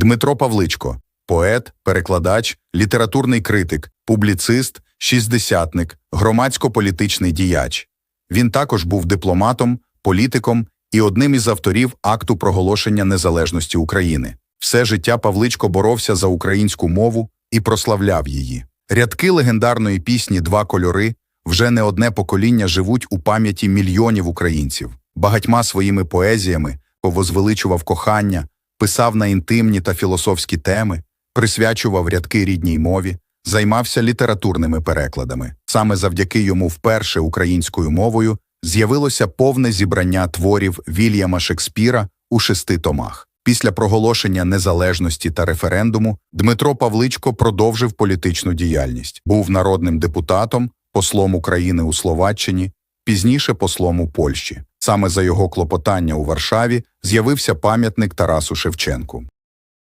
Дмитро Павличко поет, перекладач, літературний критик, публіцист, шістдесятник, громадсько-політичний діяч. Він також був дипломатом, політиком і одним із авторів акту проголошення незалежності України. Все життя Павличко боровся за українську мову і прославляв її. Рядки легендарної пісні Два кольори вже не одне покоління живуть у пам'яті мільйонів українців. Багатьма своїми поезіями повозвеличував кохання, писав на інтимні та філософські теми, присвячував рядки рідній мові, займався літературними перекладами. Саме завдяки йому вперше українською мовою з'явилося повне зібрання творів Вільяма Шекспіра у шести томах. Після проголошення незалежності та референдуму Дмитро Павличко продовжив політичну діяльність, був народним депутатом, послом України у Словаччині, пізніше послом у Польщі. Саме за його клопотання у Варшаві з'явився пам'ятник Тарасу Шевченку.